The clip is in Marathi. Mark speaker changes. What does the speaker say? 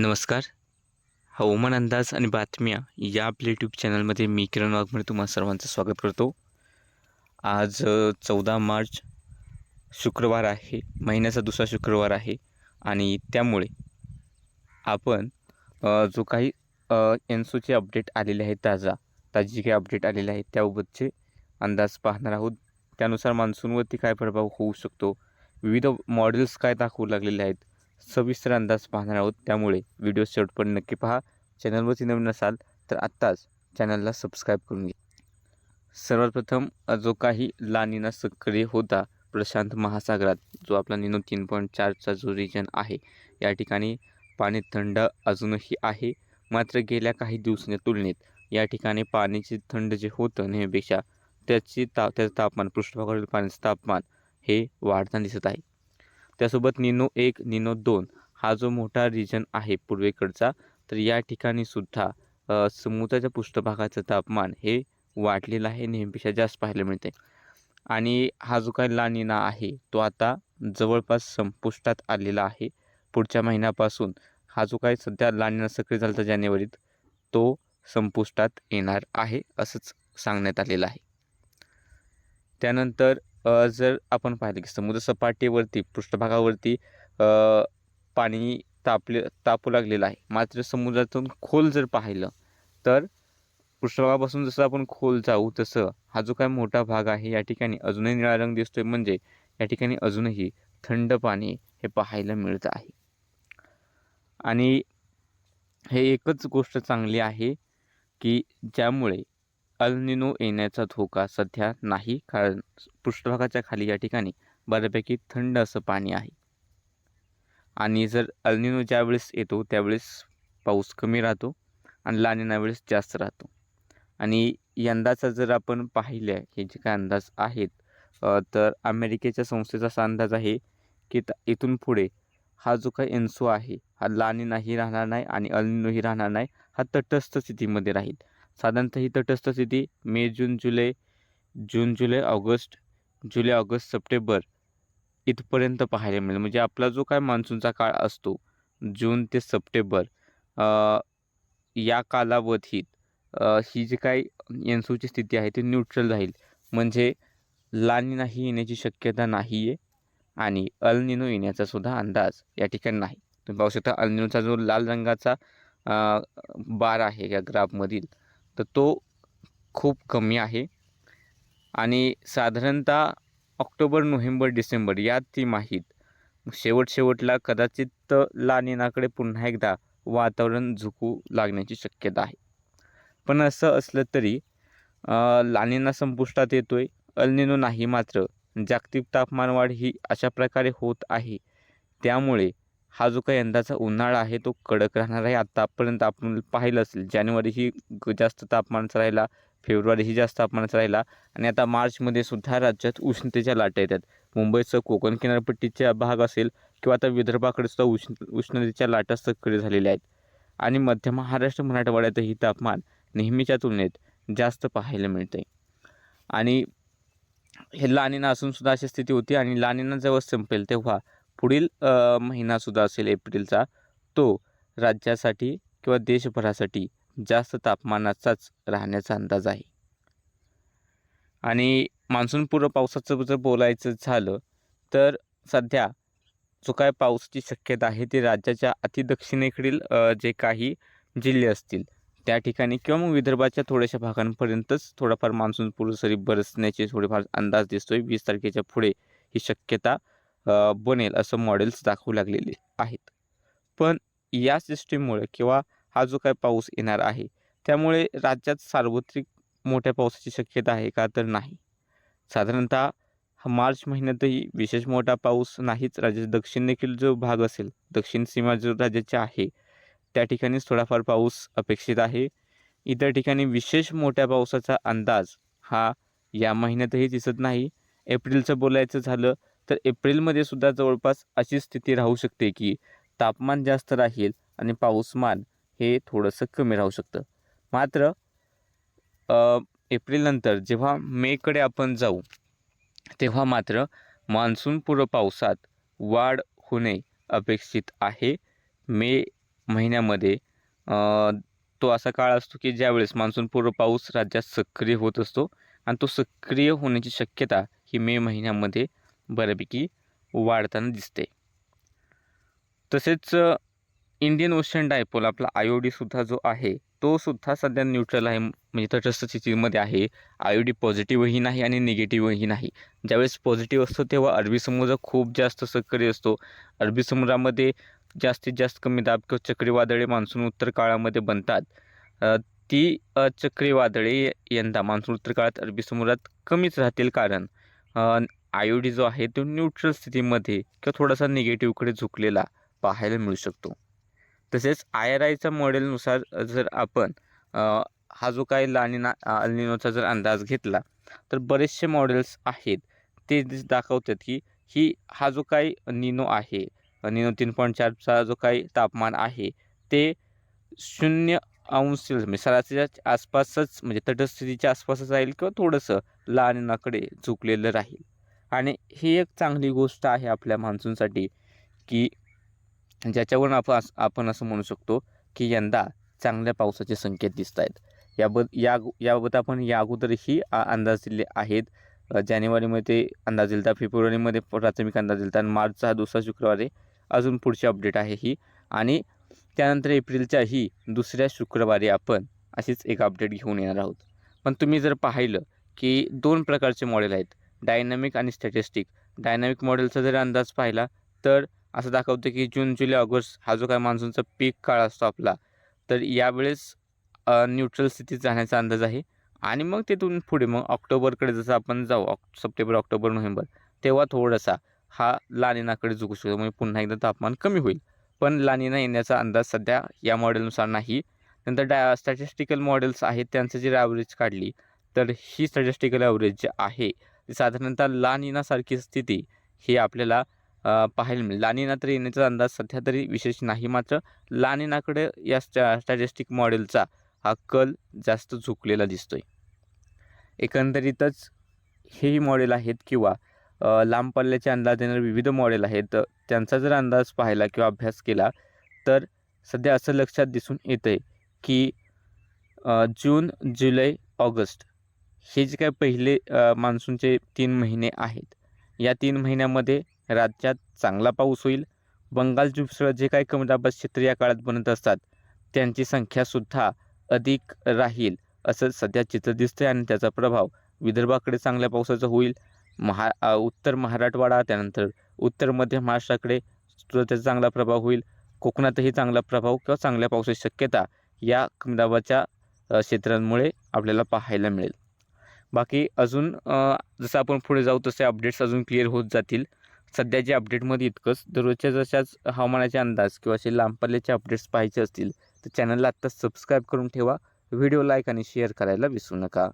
Speaker 1: नमस्कार. हवामान अंदाज आणि बातम्या या आपल्या यूट्यूब चॅनलमध्ये मी किरण वाघमळे तुम्हा सर्वांचं स्वागत करतो. आज चौदा मार्च शुक्रवार आहे. महिन्याचा दुसरा शुक्रवार आहे आणि त्यामुळे आपण जो काही एनसोचे अपडेट आलेले आहेत ताजा ताजी काही अपडेट आलेले आहेत त्याबाबतचे अंदाज पाहणार आहोत. त्यानुसार मान्सूनवरती काय प्रभाव होऊ शकतो? विविध मॉडेल्स काय दाखवू लागलेले आहेत? सविस्तर अंदाज पाहणार आहोत. त्यामुळे व्हिडिओ शेवटपर्यंत नक्की पहा. चॅनलवरती नवीन असाल तर आत्ताच चॅनलला सबस्क्राईब करून घ्या. सर्वात प्रथम जो काही लानिना सक्रिय होता प्रशांत महासागरात जो आपला निनो तीन पॉईंट चारचा जो रिजन आहे या ठिकाणी पाणी थंड अजूनही आहे. मात्र गेल्या काही दिवसांच्या तुलनेत या ठिकाणी पाण्याचे थंड जे होतं नेहमीपेक्षा त्याची ता त्याचं तापमान पृष्ठभागावरील पाण्याचं तापमान हे वाढताना दिसत आहे. त्यासोबत निनो एक निनो दोन हा जो मोठा रिजन आहे पूर्वेकडचा तर या ठिकाणी सुद्धा समुद्राच्या पृष्ठभागाचं तापमान हे वाढलेलं आहे नेहमीपेक्षा जास्त पाहायला मिळते आणि हा जो काही लानिना आहे तो आता जवळपास संपुष्टात आलेला आहे. पुढच्या महिन्यापासून हा जो काही सध्या लानिना सक्रिय झाला होता जानेवारीत तो संपुष्टात येणार आहे असंच सांगण्यात आलेलं आहे. त्यानंतर जर आपण पाहिलं की समुद्रसपाटीवरती पृष्ठभागावरती पाणी तापले तापू लागलेलं आहे. मात्र समुद्रातून खोल जर पाहिलं तर पृष्ठभागापासून जसं आपण खोल जाऊ तसं हा जो काय मोठा भाग आहे या ठिकाणी अजूनही निळा रंग दिसतोय. म्हणजे या ठिकाणी अजूनही थंड पाणी हे पाहायला मिळत आहे. आणि हे एकच गोष्ट चांगली आहे की ज्यामुळे अल्निनो येण्याचा धोका सध्या नाही कारण पृष्ठभागाच्या खाली या ठिकाणी बऱ्यापैकी थंड असं पाणी आहे. आणि जर अल्निनो ज्यावेळेस येतो त्यावेळेस पाऊस कमी राहतो आणि लानिना वेळेस जास्त राहतो. आणि यंदाचा जर आपण पाहिले हे जे काय अंदाज आहेत तर अमेरिकेच्या संस्थेचा असा अंदाज आहे की त इथून पुढे हा जो काही एन्सो आहे हा लानिनाही राहणार नाही आणि अल्निनोही राहणार नाही हा तटस्थ स्थितीमध्ये राहील. साधारणतः ही तटस्थ स्थिती मे जून जुलै जून जुलै ऑगस्ट जुलै ऑगस्ट सप्टेंबर इथपर्यंत पाहायला मिळेल. म्हणजे आपला जो काय मान्सूनचा काळ असतो जून ते सप्टेंबर या कालावधीत ही जी काय एनसूची स्थिती आहे ती न्यूट्रल राहील. म्हणजे लानिनाही येण्याची शक्यता नाही आहे आणि अल्निनो येण्याचा सुद्धा अंदाज या ठिकाणी नाही. तुम्ही पाहू शकता अल्निनोचा जो लाल रंगाचा बार आहे या ग्राफमधील तर तो खूप कमी आहे. आणि साधारणतः ऑक्टोबर नोव्हेंबर डिसेंबर या तिमाहीत शेवट शेवटला कदाचित लानिनाकडे पुन्हा एकदा वातावरण झुकू लागण्याची शक्यता आहे. पण असं असलं तरी लानिना संपुष्टात आहे अल्निनो नाही मात्र. जागतिक तापमानवाढ ही अशा प्रकारे होत आहे. त्यामुळे हा जो काही यंदाचा उन्हाळा आहे तो कडक राहणार आहे. आत्तापर्यंत आपण पाहिलं असेल जानेवारी ही जास्त तापमानाचा राहिला फेब्रुवारी ही जास्त तापमानाचा राहिला आणि आता मार्चमध्ये सुद्धा राज्यात उष्णतेच्या लाटा येतात. मुंबईचं कोकण किनारपट्टीचा भाग असेल किंवा आता विदर्भाकडे सुद्धा उष्ण उष्णतेच्या लाटा सक्रिय झालेल्या आहेत. आणि मध्य महाराष्ट्र मराठवाड्यातही तापमान नेहमीच्या तुलनेत जास्त पाहायला मिळते आणि हे लानिना असूनसुद्धा अशी स्थिती होती आणि लानिना जेव्हा संपेल तेव्हा पुढील महिनासुद्धा असेल एप्रिलचा तो राज्यासाठी किंवा देशभरासाठी जास्त तापमानाचाच राहण्याचा अंदाज आहे. आणि मान्सूनपूर्व पावसाचं जर बोलायचं झालं तर सध्या जो काय पावसाची शक्यता आहे ती राज्याच्या अतिदक्षिणेकडील जे काही जिल्हे असतील त्या ठिकाणी किंवा मग विदर्भाच्या थोड्याशा भागांपर्यंतच थोडाफार मान्सूनपूर्व सरी बरसण्याचे थोडेफार अंदाज दिसतोय. वीस तारखेच्या पुढे ही शक्यता बनेल असं मॉडेल्स दाखवू लागलेले आहेत. पण या सिस्टीममुळे किंवा हा जो काय पाऊस येणार आहे त्यामुळे राज्यात सार्वत्रिक मोठ्या पावसाची शक्यता आहे का तर नाही. साधारणतः मार्च महिन्यातही विशेष मोठा पाऊस नाहीच राज्याचा दक्षिण देखील जो भाग असेल दक्षिण सीमा जो राज्याची आहे त्या ठिकाणीच थोडाफार पाऊस अपेक्षित आहे. इतर ठिकाणी विशेष मोठ्या पावसाचा अंदाज हा या महिन्यातही दिसत नाही. एप्रिलचं बोलायचं झालं तर एप्रिलमध्ये सुद्धा जवळपास अशी स्थिती राहू शकते की तापमान जास्त राहील आणि पाऊसमान हे थोडंसं कमी राहू शकतं. मात्र एप्रिलनंतर जेव्हा मेकडे आपण जाऊ तेव्हा मात्र मान्सूनपूर्व पावसात वाढ होणे अपेक्षित आहे. मे महिन्यामध्ये तो असा काळ असतो की ज्यावेळेस मान्सूनपूर्व पाऊस राज्यात सक्रिय होत असतो आणि तो सक्रिय होण्याची शक्यता ही मे महिन्यामध्ये बऱ्यापैकी वाढताना दिसते. तसेच इंडियन ओशन डायपोल आपला आयओडीसुद्धा जो आहे तो सुद्धा सध्या न्यूट्रल आहे. म्हणजे तटस्थ स्थितीमध्ये आहे. आयओडी पॉझिटिव्हही नाही आणि निगेटिव्हही नाही. ज्यावेळेस पॉझिटिव्ह असतो तेव्हा अरबी समुद्र खूप जास्त सक्रिय असतो. अरबी समुद्रामध्ये जास्तीत जास्त कमी दाब किंवा चक्रीवादळे मान्सून उत्तर काळामध्ये बनतात. ती चक्रीवादळे यंदा मान्सून उत्तर काळात अरबी समुद्रात कमीच राहतील कारण आय ओ डी जो आहे तो न्यूट्रल स्थितीमध्ये किंवा थोडासा निगेटिव्हकडे झुकलेला पाहायला मिळू शकतो. तसेच आय आर आयच्या मॉडेलनुसार जर आपण हा जो काही लानिना अल्निनोचा जर अंदाज घेतला तर बरेचसे मॉडेल्स आहेत ते दिस- दाखवतात की ही हा जो काही निनो आहे निनो तीन पॉईंट चारचा जो काही तापमान आहे ते शून्य अंश सेल्सिअस म्हणजे सरासरीच्या आसपासच म्हणजे तटस्थितीच्या आसपासच राहील किंवा थोडंसं लानिनाकडे झुकलेलं राहील. आणि ही एक चांगली गोष्ट आहे आपल्या मान्सूनसाठी की ज्याच्यावरून आपण आपण असं म्हणू शकतो की यंदा चांगल्या पावसाचे संकेत दिसत आहेत याबद या याबाबत आपण या अगोदरही अंदाज दिले आहेत. जानेवारीमध्ये अंदाज दिलता फेब्रुवारीमध्ये प्राथमिक अंदाज दिलता आणि मार्चचा हा दुसरा शुक्रवारी अजून पुढची अपडेट आहे ही. आणि त्यानंतर एप्रिलच्याही दुसऱ्या शुक्रवारी आपण अशीच एक अपडेट घेऊन येणार आहोत. पण तुम्ही जर पाहिलं की दोन प्रकारचे मॉडेल आहेत. डायनॅमिक आणि स्टॅटिस्टिक डायनॅमिक मॉडेलचा जर अंदाज पाहिला तर असं दाखवतं की जून जुलै ऑगस्ट हा जो काय मान्सूनचा पीक काळ असतो आपला तर यावेळेस न्यूट्रल स्थितीत जाण्याचा अंदाज आहे. आणि मग तिथून पुढे मग ऑक्टोबरकडे जसं आपण जाऊ ऑक् सप्टेंबर ऑक्टोबर नोव्हेंबर तेव्हा थोडासा हा लानिनाकडे झुकू शकतो. म्हणजे पुन्हा एकदा तापमान कमी होईल. पण लानिना येण्याचा अंदाज सध्या या मॉडेलनुसार नाही. नंतर डा स्टॅटिस्टिकल मॉडेल्स आहेत त्यांचं जर ॲव्हरेज काढली तर ही स्टॅटिस्टिकल ॲव्हरेज जे आहे. साधारणतः लानिनासारखी स्थिती ही आपल्याला पाहायला मिळेल. लानिना तर येण्याचा अंदाज सध्या तरी विशेष नाही. मात्र लानिनाकडे या स्टॅ स्टॅटिस्टिक मॉडेलचा हा कल जास्त झुकलेला दिसतोय. एकंदरीतच हेही मॉडेल आहेत किंवा लांब पल्ल्याचे अंदाज देणारे विविध मॉडेल आहेत. त्यांचा जर अंदाज पाहिला किंवा अभ्यास केला तर सध्या असं लक्षात दिसून येतं आहे की जून जुलै ऑगस्ट हे जे काय पहिले मान्सूनचे तीन महिने आहेत. या तीन महिन्यामध्ये राज्यात चांगला पाऊस होईल. बंगाल जुपसळ जे काही कमी दाबात क्षेत्र या काळात बनत असतात त्यांची संख्यासुद्धा अधिक राहील असं सध्या चित्र दिसतंय आणि त्याचा प्रभाव विदर्भाकडे चांगल्या पावसाचा होईल. महा उत्तर महाराठवाडा त्यानंतर उत्तर मध्य महाराष्ट्राकडे सुद्धा त्याचा चांगला प्रभाव होईल. कोकणातही चांगला प्रभाव किंवा चांगल्या पावसाची शक्यता या कमी दाबाच्या क्षेत्रांमुळे आपल्याला पाहायला मिळेल. बाकी अजून जसं आपण पुढे जाऊ तसे अपडेट्स अजून क्लिअर होत जातील. सध्याच्या अपडेटमध्ये इतकंच दररोजच्या जशाच हवामानाचे अंदाज किंवा असे लांब पल्ल्याचे अपडेट्स पाहायचे असतील तर चॅनलला आत्ता सबस्क्राईब करून ठेवा. व्हिडिओ लाईक आणि शेअर करायला विसरू नका.